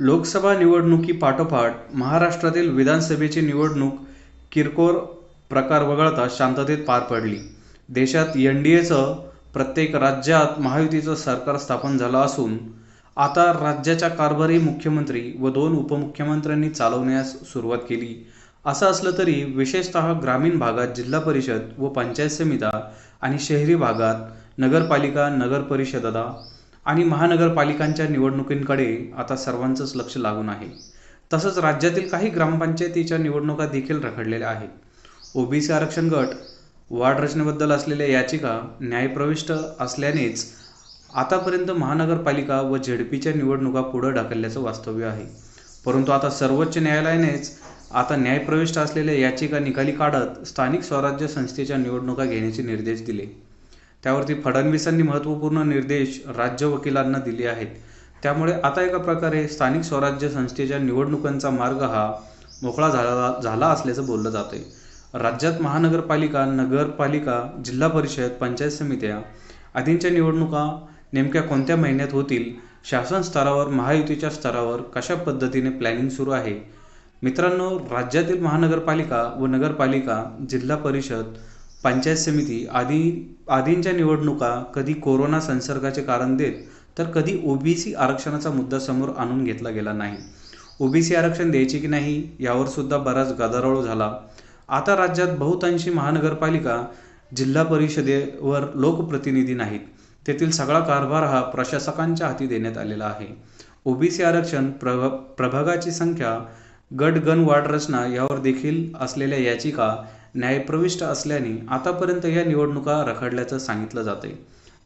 लोकसभा निवडणुकीपाठोपाठ महाराष्ट्रातील विधानसभेची निवडणूक किरकोळ प्रकार वगळता शांततेत पार पडली. देशात एन डी एचं प्रत्येक राज्यात महायुतीचं सरकार स्थापन झालं असून आता राज्याचा कारभारी मुख्यमंत्री व दोन उपमुख्यमंत्र्यांनी चालवण्यास सुरुवात केली. असं असलं तरी विशेषतः ग्रामीण भागात जिल्हा परिषद व पंचायत समित्या आणि शहरी भागात नगरपालिका, नगरपरिषदा आणि महानगरपालिकांच्या निवडणुकींकडे आता सर्वांचंच लक्ष लागून आहे. तसंच राज्यातील काही ग्रामपंचायतीच्या निवडणुका देखील रखडलेल्या आहेत. ओबीसी आरक्षण गट वाढ रचनेबद्दल असलेल्या याचिका न्यायप्रविष्ट असल्यानेच आतापर्यंत महानगरपालिका व झेडपीच्या निवडणुका पुढे ढकलल्याचं वास्तव्य आहे. परंतु आता सर्वोच्च न्यायालयानेच आता न्यायप्रविष्ट असलेल्या याचिका निकाली काढत स्थानिक स्वराज्य संस्थेच्या निवडणुका घेण्याचे निर्देश दिले. त्यावरती फडणवीसांनी महत्त्वपूर्ण निर्देश राज्य वकिलांना दिले आहेत. त्यामुळे आता एका प्रकारे स्थानिक स्वराज्य संस्थेच्या निवडणुकांचा मार्ग हा मोकळा झाला झाला असल्याचं बोललं जातंय. राज्यात महानगरपालिका, नगरपालिका, जिल्हा परिषद, पंचायत समित्या आदींच्या निवडणुका नेमक्या कोणत्या महिन्यात होतील, शासन स्तरावर, महायुतीच्या स्तरावर कशा पद्धतीने प्लॅनिंग सुरू आहे? मित्रांनो, राज्यातील महानगरपालिका व नगरपालिका, जिल्हा परिषद, पंचायत समिती आदी आदींच्या निवडणुका कधी कोरोना संसर्गाचे कारण देत तर कधी ओबीसी आरक्षणाचा मुद्दा समोर आणून घेतला गेला नाही. ओबीसी आरक्षण द्यायचे की नाही यावर सुद्धा बराच गदारोळ झाला. आता राज्यात बहुतांशी महानगरपालिका, जिल्हा परिषदेवर लोकप्रतिनिधी नाहीत. तेथील सगळा कारभार हा प्रशासकांच्या हाती देण्यात आलेला आहे. ओबीसी आरक्षण, प्रभ प्रभागाची संख्या, गट गण वाढ रचना यावर देखील असलेल्या याचिका न्यायप्रविष्ट असल्याने आतापर्यंत या निवडणुका रखडल्याचं सांगितलं जातंय.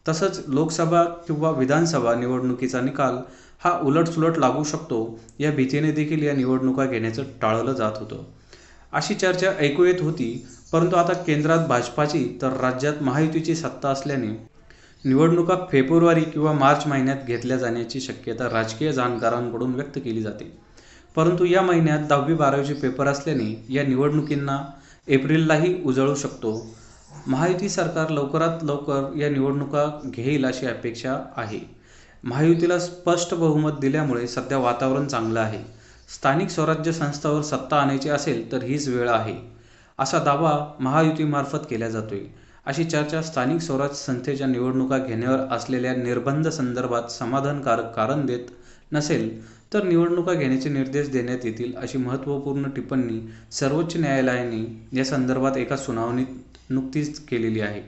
तसंच लोकसभा किंवा विधानसभा निवडणुकीचा निकाल हा उलटसुलट लागू शकतो या भीतीने देखील या निवडणुका घेण्याचं टाळलं जात होतं. अशी चर्चा ऐकू येत होती. परंतु आता केंद्रात भाजपाची तर राज्यात महायुतीची सत्ता असल्याने निवडणुका फेब्रुवारी किंवा मार्च महिन्यात घेतल्या जाण्याची शक्यता राजकीय जाणकारांकडून व्यक्त केली जाते. परंतु या महिन्यात दहावी-बारावीचे पेपर असल्याने या निवडणुकींना एप्रिललाही उजळू शकतो. महायुती सरकार लवकरात लवकर या निवडणुका घेईल अशी अपेक्षा आहे. महायुतीला स्पष्ट बहुमत दिल्यामुळे सध्या वातावरण चांगलं आहे. स्थानिक स्वराज्य संस्थावर सत्ता आणायची असेल तर हीच वेळ आहे, असा दावा महायुतीमार्फत केला जातोय. अशी चर्चा स्थानिक स्वराज्य संस्थेच्या निवडणुका घेण्यावर असलेल्या निर्बंध संदर्भात समाधानकारक कारण देत नसेल तर निवडणुका घेण्याचे निर्देश देण्यात येतील अशी महत्त्वपूर्ण टिप्पणी सर्वोच्च न्यायालयाने या संदर्भात एका सुनावणीत नुकतीच केलेली आहे.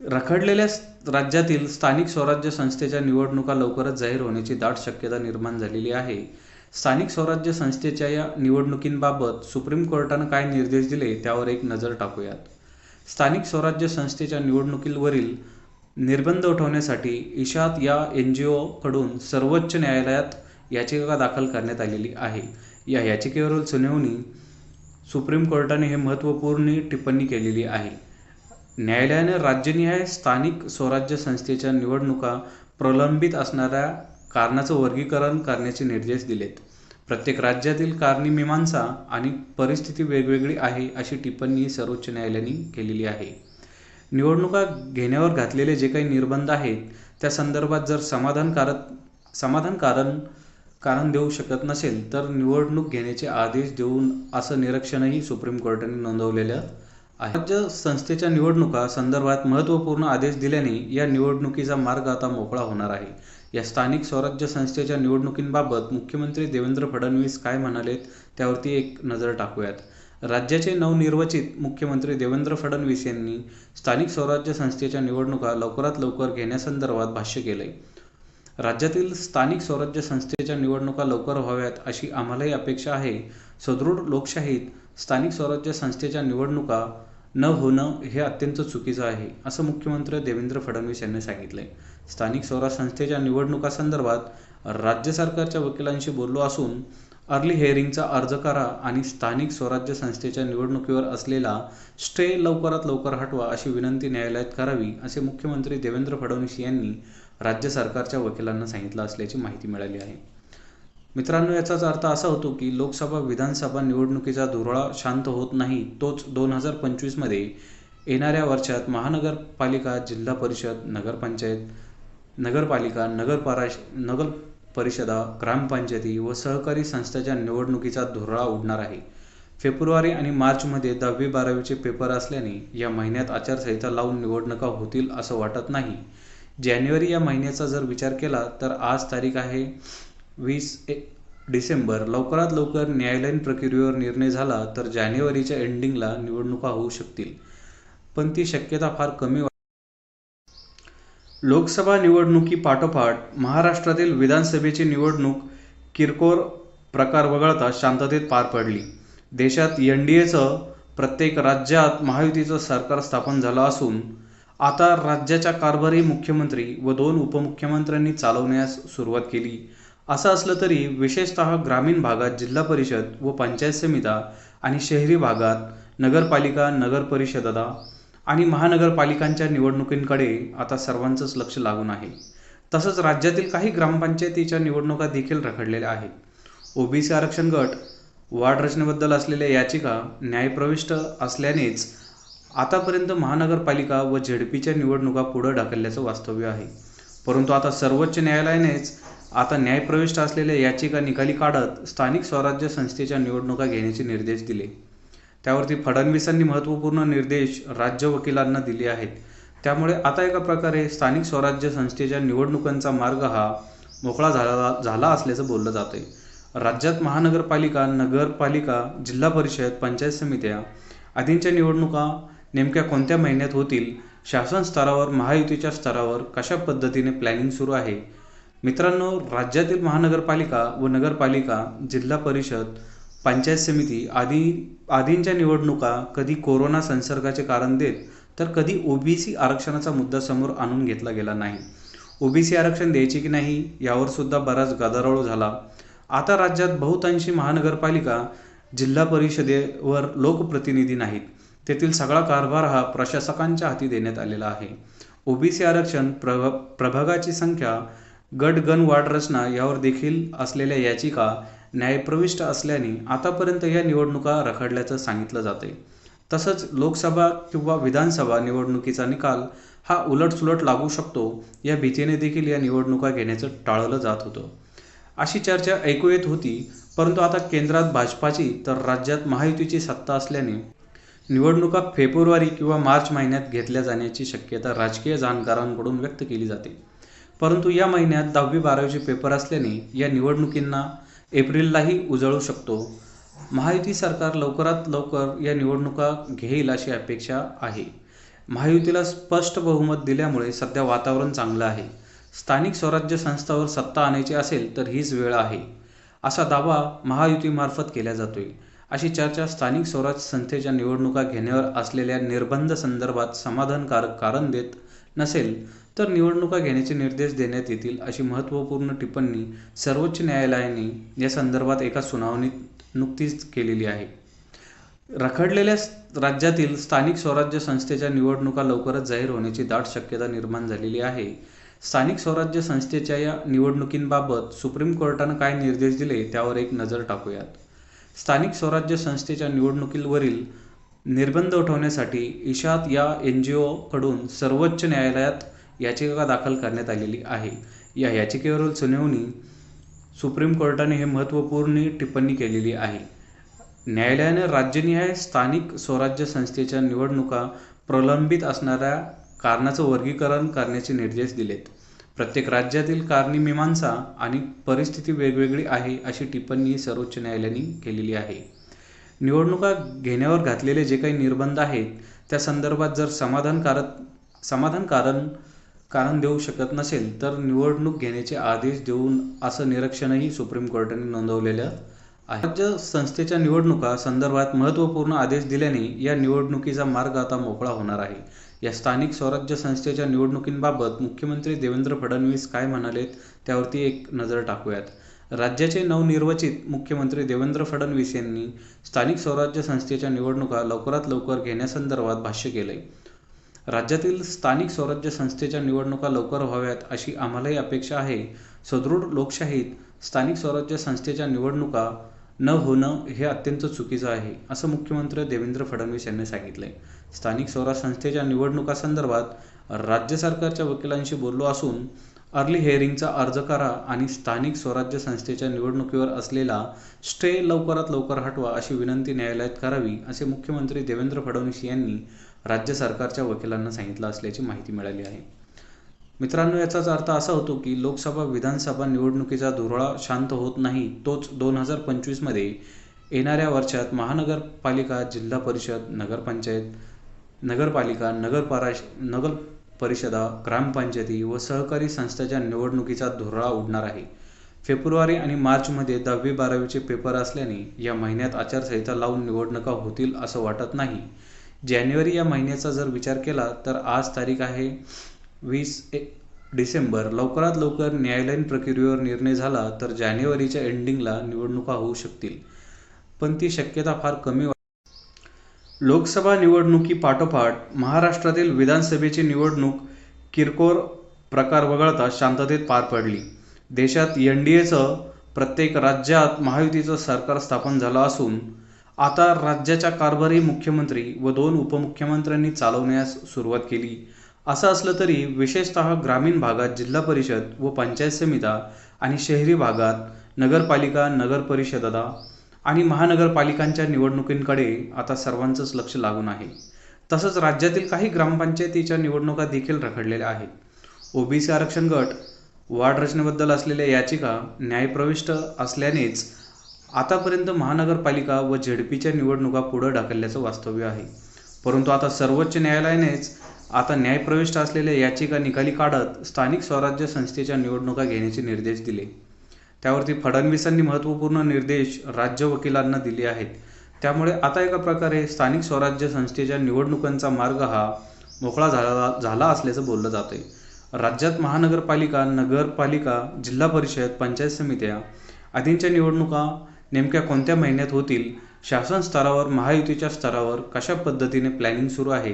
रखडलेल्या राज्यातील स्थानिक स्वराज्य संस्थेच्या निवडणुका लवकरच जाहीर होण्याची दाट शक्यता निर्माण झालेली आहे. स्थानिक स्वराज्य संस्थेच्या या निवडणुकींबाबत सुप्रीम कोर्टानं काय निर्देश दिले त्यावर एक नजर टाकूयात. स्थानिक स्वराज्य संस्थेच्या निवडणुकीवरील निर्बंध उठवण्यासाठी इशात या एन जी ओकडून सर्वोच्च न्यायालयात याचिका दाखल करण्यात आलेली आहे. या याचिकेवरील सुनावणी सुप्रीम कोर्टाने हे महत्त्वपूर्ण टिप्पणी केलेली आहे. न्यायालयाने राज्यनिहाय स्थानिक स्वराज्य संस्थेच्या निवडणुका प्रलंबित असणाऱ्या कारणाचं वर्गीकरण करण्याचे निर्देश दिलेत. प्रत्येक राज्यातील कारणी-मीमांसा आणि परिस्थिती वेगवेगळी आहे अशी टिप्पणी सर्वोच्च न्यायालयाने केलेली आहे. निवडणुका घेण्यावर घातलेले जे काही निर्बंध आहेत त्या संदर्भात जर समाधानकारक कारण देऊ शकत नसेल तर निवडणूक घेण्याचे आदेश देऊन असं निरीक्षणही सुप्रीम कोर्टाने नोंदवलेलं आहे. राज्य संस्थेच्या निवडणुका संदर्भात महत्त्वपूर्ण आदेश दिल्याने या निवडणुकीचा मार्ग आता मोकळा होणार आहे. या स्थानिक स्वराज्य संस्थेच्या निवडणुकींबाबत मुख्यमंत्री देवेंद्र फडणवीस काय म्हणालेत त्यावरती एक नजर टाकूयात. राज्याचे नवनिर्वाचित मुख्यमंत्री देवेंद्र फडणवीस यांनी स्थानिक स्वराज्य संस्थेच्या निवडणुका लवकरात लवकर घेण्यासंदर्भात भाष्य केलंय. राज्यातील स्थानिक स्वराज्य संस्थेच्या निवडणुका लवकर व्हाव्यात अशी आम्हालाही अपेक्षा आहे. सुदृढ लोकशाहीत स्थानिक स्वराज्य संस्थेच्या निवडणुका न होणं हे अत्यंत चुकीचं आहे, असं मुख्यमंत्री देवेंद्र फडणवीस यांनी सांगितलंय. स्थानिक स्वराज्य संस्थेच्या निवडणुकासंदर्भात राज्य सरकारच्या वकिलांशी बोललो असून अर्ली हेअरिंगचा अर्ज करा आणि स्थानिक स्वराज्य संस्थेच्या निवडणुकीवर असलेला स्टे लवकरात लवकर हटवा अशी विनंती न्यायालयात करावी असे मुख्यमंत्री देवेंद्र फडणवीस यांनी राज्य सरकारच्या वकिलांना सांगितलं असल्याची माहिती मिळाली आहे. मित्रांनो, याचाच अर्थ असा होतो की लोकसभा, विधानसभा निवडणुकीचा धुरळा शांत होत नाही तोच दोन हजार पंचवीसमध्ये येणाऱ्या वर्षात महानगरपालिका, जिल्हा परिषद, नगरपंचायत, नगरपालिका, परिषदा ग्रामपंचायती व सहकारी संस्थांच्या निवडणुकीचा धुरळा उडणार आहे फेब्रुवारी आणि मार्चमध्ये दहावी बारावीचे पेपर असल्याने या महिन्यात आचारसंहिता लावून निवडणुका होतील असं वाटत नाही जानेवारी या महिन्याचा जर विचार केला तर आज तारीख आहे वीस ए डिसेंबर. लवकरात लवकर न्यायालयीन प्रक्रियेवर निर्णय झाला तर जानेवारीच्या एंडिंगला निवडणुका होऊ शकतील. पण ती शक्यता फार कमी लोकसभा लोकसभा निवडणुकीपाठोपाठ महाराष्ट्रातील विधानसभेची निवडणूक किरकोळ प्रकार वगळता शांततेत पार पडली. देशात एन डी एचं प्रत्येक राज्यात महायुतीचं सरकार स्थापन झालं असून आता राज्याच्या कारभारी मुख्यमंत्री व दोन उपमुख्यमंत्र्यांनी चालवण्यास सुरुवात केली. असं असलं तरी विशेषतः ग्रामीण भागात जिल्हा परिषद व पंचायत समित्या आणि शहरी भागात नगरपालिका नगरपरिषदा आणि महानगरपालिकांच्या निवडणुकींकडे आता सर्वांचंच लक्ष लागून आहे. तसंच राज्यातील काही ग्रामपंचायतीच्या निवडणुका देखील रखडलेल्या आहेत. ओबीसी आरक्षण गट वाढ रचनेबद्दल असलेल्या याचिका न्यायप्रविष्ट असल्यानेच आतापर्यंत महानगरपालिका व झेडपीच्या निवडणुका पुढं ढकलल्याचं वास्तव्य आहे. परंतु आता सर्वोच्च न्यायालयानेच आता न्यायप्रविष्ट असलेल्या याचिका निकाली काढत स्थानिक स्वराज्य संस्थेच्या निवडणुका घेण्याचे निर्देश दिले. त्यावरती फडणवीसांनी महत्त्वपूर्ण निर्देश राज्य वकिलांना दिले आहेत. त्यामुळे आता एका प्रकारे स्थानिक स्वराज्य संस्थेच्या निवडणुकांचा मार्ग हा मोकळा झाला झाला असल्याचं बोललं जातं आहे राज्यात महानगरपालिका नगरपालिका जिल्हा परिषद पंचायत समित्या आदींच्या निवडणुका नेमक्या कोणत्या महिन्यात होतील? शासन स्तरावर महायुतीच्या स्तरावर कशा पद्धतीने प्लॅनिंग सुरू आहे? मित्रांनो राज्यातील महानगरपालिका व नगरपालिका जिल्हा परिषद पंचायत समिती आदी आदींच्या निवडणुका कधी कोरोना संसर्गाचे कारण देत तर कधी ओबीसी आरक्षणाचा मुद्दा समोर आणून घेतला गेला नाही. ओबीसी आरक्षण द्यायचे की नाही यावर सुद्धा बराच गदारोळ झाला. आता राज्यात बहुतांशी महानगरपालिका जिल्हा परिषदेवर लोकप्रतिनिधी नाहीत. तेथील सगळा कारभार हा प्रशासकांच्या हाती देण्यात आलेला आहे. ओबीसी आरक्षण प्रभ प्रभागाची संख्या गट गण वाढ रचना यावर देखील असलेल्या याचिका न्यायप्रविष्ट असल्याने आतापर्यंत या निवडणुका रखडल्याचं सांगितलं जाते तसंच लोकसभा किंवा विधानसभा निवडणुकीचा निकाल हा उलटसुलट लागू शकतो या भीतीने देखील या निवडणुका घेण्याचं टाळलं जात होतं. अशी चर्चा ऐकू येत होती परंतु आता केंद्रात भाजपाची तर राज्यात महायुतीची सत्ता असल्याने निवडणुका फेब्रुवारी किंवा मार्च महिन्यात घेतल्या जाण्याची शक्यता राजकीय जाणकारांकडून व्यक्त केली जाते. परंतु या महिन्यात दहावी बारावीचे पेपर असल्याने या निवडणुकींना एप्रिललाही उजळू शकतो. महायुती सरकार लवकरात लवकर या निवडणुका घेईल अशी अपेक्षा आहे. महायुतीला स्पष्ट बहुमत दिल्यामुळे सध्या वातावरण चांगलं आहे. स्थानिक स्वराज्य संस्थावर सत्ता आणायची असेल तर हीच वेळ आहे असा दावा महायुतीमार्फत केला जातोय. अशी चर्चा स्थानिक स्वराज्य संस्थेच्या निवडणुका घेण्यावर असलेल्या निर्बंध संदर्भात समाधानकारक कारण देत नसेल तर निवडणुका घेण्याचे निर्देश देण्यात येतील अशी महत्त्वपूर्ण टिप्पणी सर्वोच्च न्यायालयाने या संदर्भात एका सुनावणीत नुकतीच केलेली आहे. रखडलेल्या राज्यातील स्थानिक स्वराज्य संस्थेच्या निवडणुका लवकरच जाहीर होण्याची दाट शक्यता निर्माण झालेली आहे. स्थानिक स्वराज्य संस्थेच्या या निवडणुकींबाबत सुप्रीम कोर्टानं काय निर्देश दिले त्यावर एक नजर टाकूयात. स्थानिक स्वराज्य संस्थेच्या निवडणुकीवरील निर्बंध उठवण्यासाठी इशात या एन जी ओकडून सर्वोच्च न्यायालयात याचिका दाखल करण्यात आलेली आहे. या याचिकेवरील सुनावणी सुप्रीम कोर्टाने हे महत्त्वपूर्ण टिप्पणी केलेली आहे. न्यायालयाने राज्यनिहाय स्थानिक स्वराज्य संस्थेच्या निवडणुका प्रलंबित असणाऱ्या कारणाचं वर्गीकरण करण्याचे निर्देश दिलेत. प्रत्येक राज्यातील कारणी आणि परिस्थिती वेगवेगळी आहे अशी टिप्पणी सर्वोच्च न्यायालयाने केलेली आहे. निवडणुका घेण्यावर घातलेले जे काही निर्बंध आहेत त्या संदर्भात जर समाधानकारक समाधान कारण कारण देऊ शकत नसेल तर निवडणूक घेण्याचे आदेश देऊन असं निरीक्षणही सुप्रीम कोर्टाने नोंदवलेलं आहे. राज्य संस्थेच्या निवडणुका संदर्भात महत्त्वपूर्ण आदेश दिल्याने या निवडणुकीचा मार्ग आता मोकळा होणार आहे. या स्थानिक स्वराज्य संस्थेच्या निवडणुकींबाबत मुख्यमंत्री देवेंद्र फडणवीस काय म्हणालेत त्यावरती एक नजर टाकूयात. राज्याचे नवनिर्वाचित मुख्यमंत्री देवेंद्र फडणवीस यांनी स्थानिक स्वराज्य संस्थेच्या निवडणुका लवकरात लवकर घेण्यासंदर्भात भाष्य केलंय. राज्यातील स्थानिक स्वराज्य संस्थेच्या निवडणुका लवकर व्हाव्यात अशी आम्हालाही अपेक्षा आहे. सदृढ लोकशाहीत स्थानिक स्वराज्य संस्थेच्या निवडणुका न होणं हे अत्यंत चुकीचं आहे असं मुख्यमंत्री देवेंद्र फडणवीस यांनी सांगितलंय. स्थानिक स्वराज्य संस्थेच्या निवडणुकासंदर्भात राज्य सरकारच्या वकिलांशी बोललो असून अर्ली हेअरिंगचा अर्ज करा आणि स्थानिक स्वराज्य संस्थेच्या निवडणुकीवर असलेला स्टे लवकरात लवकर हटवा अशी विनंती न्यायालयात करावी असे मुख्यमंत्री देवेंद्र फडणवीस यांनी राज्य सरकारच्या वकिलांना सांगितलं असल्याची माहिती मिळाली आहे. मित्रांनो याचाच अर्थ असा होतो की लोकसभा विधानसभा निवडणुकीचा धुरळा शांत होत नाही तोच दोन हजार पंचवीसमध्ये येणाऱ्या वर्षात महानगरपालिका जिल्हा परिषद नगरपंचायत नगरपालिका नगरपरा नगर परिषदा ग्रामपंचायती व सहकारी संस्थेच्या निवडणुकीचा धुरळा उडणार आहे. फेब्रुवारी आणि मार्चमध्ये दहावी बारावीचे पेपर असल्याने या महिन्यात आचारसंहिता लावून निवडणुका होतील असं वाटत नाही. जानेवारी या महिन्याचा जर विचार केला तर आज तारीख आहे वीस ए डिसेंबर लवकरात लवकर न्यायालयीन प्रक्रियेवर निर्णय झाला तर जानेवारीच्या एंडिंगला निवडणुका होऊ शकतील. पण ती शक्यता फार कमी लोकसभा निवडणुकीपाठोपाठ महाराष्ट्रातील विधानसभेची निवडणूक किरकोळ प्रकार वगळता शांततेत पार पडली. देशात एन डी एचं प्रत्येक राज्यात महायुतीचं सरकार स्थापन झालं असून आता राज्याच्या कारभारी मुख्यमंत्री व दोन उपमुख्यमंत्र्यांनी चालवण्यास सुरुवात केली. असं असलं तरी विशेषतः ग्रामीण भागात जिल्हा परिषद व पंचायत समित्या आणि शहरी भागात नगरपालिका नगरपरिषदा आणि महानगरपालिकांच्या निवडणुकींकडे आता सर्वांचंच लक्ष लागून आहे. तसंच राज्यातील काही ग्रामपंचायतीच्या निवडणुका देखील रखडलेल्या आहेत. ओबीसी आरक्षण गट वाढ रचनेबद्दल असलेल्या याचिका न्यायप्रविष्ट असल्यानेच आतापर्यंत महानगरपालिका व झेडपीच्या निवडणुका पुढं ढकलल्याचं वास्तव्य आहे. परंतु आता सर्वोच्च न्यायालयानेच आता न्यायप्रविष्ट असलेल्या याचिका निकाली काढत स्थानिक स्वराज्य संस्थेच्या निवडणुका घेण्याचे निर्देश दिले. त्यावरती फडणवीसांनी महत्त्वपूर्ण निर्देश राज्य वकिलांना दिले आहेत. त्यामुळे आता एका प्रकारे स्थानिक स्वराज्य संस्थेच्या निवडणुकांचा मार्ग हा मोकळा झाला झाला असल्याचं बोललं जातं आहे राज्यात महानगरपालिका नगरपालिका जिल्हा परिषद पंचायत समित्या आदींच्या निवडणुका नेमक्या कोणत्या महिन्यात होतील? शासन स्तरावर महायुतीच्या स्तरावर कशा पद्धतीने प्लॅनिंग सुरू आहे?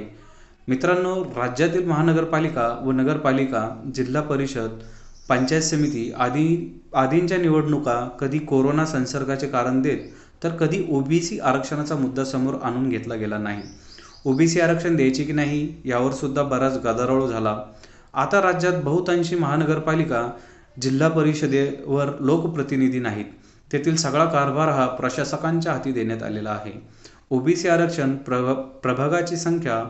मित्रांनो राज्यातील महानगरपालिका व नगरपालिका जिल्हा परिषद पंचायत समिती आदी आदींच्या निवडणुका कधी कोरोना संसर्गाचे कारण देत तर कधी ओबीसी आरक्षणाचा मुद्दा समोर आणून घेतला गेला नाही. ओबीसी आरक्षण द्यायचे की नाही यावर सुद्धा बराच गदारोळ झाला. आता राज्यात बहुतांशी महानगरपालिका जिल्हा परिषदेवर लोकप्रतिनिधी नाहीत. तेथील सगळा कारभार हा प्रशासकांच्या हाती देण्यात आलेला आहे. ओबीसी आरक्षण प्रभ प्रभागाची संख्या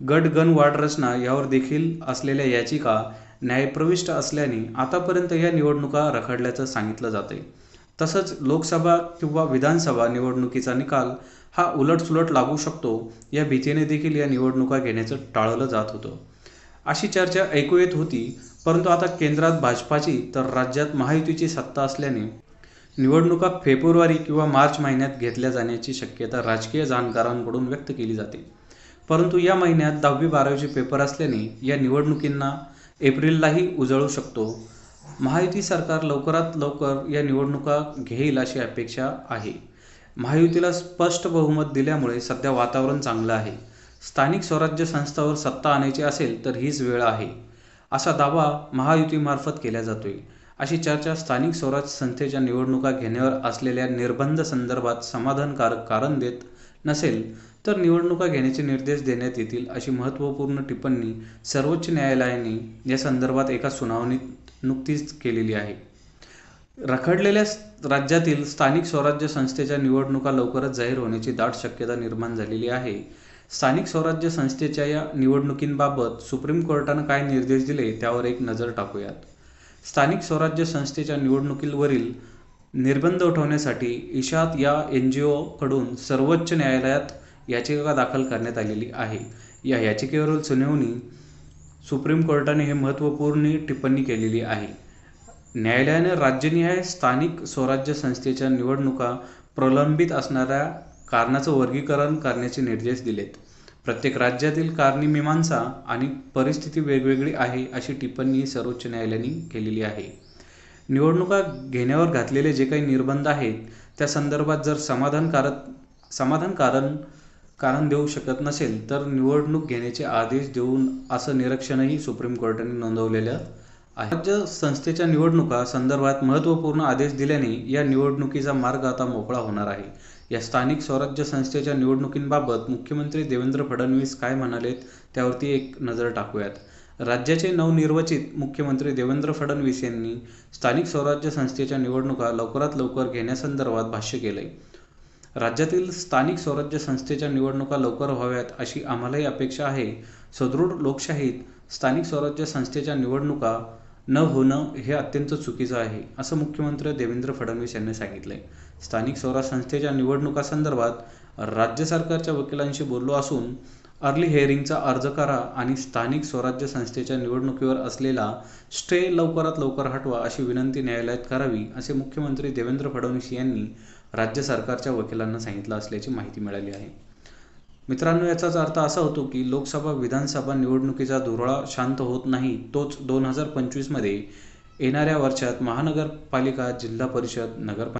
गट गण वाढ रचना यावर देखील असलेल्या याचिका न्यायप्रविष्ट असल्याने आतापर्यंत या निवडणुका रखडल्याचं सांगितलं जाते तसंच लोकसभा किंवा विधानसभा निवडणुकीचा निकाल हा उलटसुलट लागू शकतो या भीतीने देखील या निवडणुका घेण्याचं टाळलं जात होतं. अशी चर्चा ऐकू येत होती परंतु आता केंद्रात भाजपाची तर राज्यात महायुतीची सत्ता असल्याने निवडणुका फेब्रुवारी किंवा मार्च महिन्यात घेतल्या जाण्याची शक्यता राजकीय जाणकारांकडून व्यक्त केली जाते. परंतु या महिन्यात दहावी बारावीचे पेपर असल्याने या निवडणुकींना एप्रिललाही उजळू शकतो. महायुती सरकार लवकरात लवकर या निवडणुका घेईल अशी अपेक्षा आहे. महायुतीला स्पष्ट बहुमत दिल्यामुळे सध्या वातावरण चांगलं आहे. स्थानिक स्वराज्य संस्थावर सत्ता आणायची असेल तर हीच वेळ आहे. असा दावा महायुतीमार्फत केला जातोय. अशी चर्चा स्थानिक स्वराज्य संस्थेच्या निवडणुका घेण्यावर असलेल्या निर्बंध संदर्भात समाधानकारक कारण देत नसेल तर निवडणुका घेण्याचे निर्देश देण्यात येतील अशी महत्त्वपूर्ण टिप्पणी सर्वोच्च न्यायालयाने या संदर्भात एका सुनावणीत नुकतीच केलेली आहे. रखडलेल्या राज्यातील स्थानिक स्वराज्य संस्थेच्या निवडणुका लवकरच जाहीर होण्याची दाट शक्यता निर्माण झालेली आहे. स्थानिक स्वराज्य संस्थेच्या या निवडणुकींबाबत सुप्रीम कोर्टानं काय निर्देश दिले त्यावर एक नजर टाकूयात. स्थानिक स्वराज्य संस्थेच्या निवडणुकीवरील निर्बंध उठवण्यासाठी इशात या एन जी ओकडून सर्वोच्च न्यायालयात याचिका दाखल करण्यात आलेली आहे. या याचिकेवरील सुनावणी सुप्रीम कोर्टाने हे महत्त्वपूर्ण टिप्पणी केलेली आहे. न्यायालयाने राज्यनिहाय स्थानिक स्वराज्य संस्थेच्या निवडणुका प्रलंबित असणाऱ्या कारणाचं वर्गीकरण करण्याचे निर्देश दिलेत. प्रत्येक राज्यातील कारणी मीमांसा आणि परिस्थिती वेगवेगळी आहे अशी टिप्पणी सर्वोच्च न्यायालयाने केलेली आहे. निवडणुका घेण्यावर घातलेले जे काही निर्बंध आहेत त्या संदर्भात जर समाधानकारक समाधानकारण कारण देऊ शकत नसेल तर निवडणूक घेण्याचे आदेश देऊन असं निरीक्षणही सुप्रीम कोर्टाने नोंदवलेलं आहे. राज्य संस्थेच्या निवडणुका संदर्भात महत्त्वपूर्ण आदेश दिल्याने या निवडणुकीचा मार्ग आता मोकळा होणार आहे. या स्थानिक स्वराज्य संस्थेच्या निवडणुकींबाबत मुख्यमंत्री देवेंद्र फडणवीस काय म्हणालेत त्यावरती एक नजर टाकूयात. राज्याचे नवनिर्वाचित मुख्यमंत्री देवेंद्र फडणवीस यांनी स्थानिक स्वराज्य संस्थेच्या निवडणुका लवकरात लवकर घेण्यासंदर्भात भाष्य केलंय. राज्यातील स्थानिक स्वराज्य संस्थेच्या निवडणुका लवकर व्हाव्यात अशी आम्हालाही अपेक्षा आहे. सदृढ लोकशाहीत स्थानिक स्वराज्य संस्थेच्या निवडणुका न होणं हे अत्यंत चुकीचं आहे असं मुख्यमंत्री देवेंद्र फडणवीस यांनी सांगितलंय. स्थानिक स्वराज्य संस्थेच्या निवडणुकासंदर्भात राज्य सरकारच्या वकिलांशी बोललो असून अर्ली हेअरिंगचा अर्ज करा आणि स्थानिक स्वराज्य संस्थेच्या निवडणुकीवर असलेला स्टे लवकरात लवकर हटवा अशी विनंती न्यायालयात करावी असे मुख्यमंत्री देवेंद्र फडणवीस यांनी राज्य सरकारच्या वकिलांना सांगितलं असल्याची माहिती मिळाली आहे. मित्रांनो याचाच अर्थ असा होतो की लोकसभा विधानसभा निवडणुकीचा धुरळा शांत होत नाही तोच दोन हजार पंचवीसमध्ये येणाऱ्या वर्षात महानगरपालिका जिल्हा परिषद नगर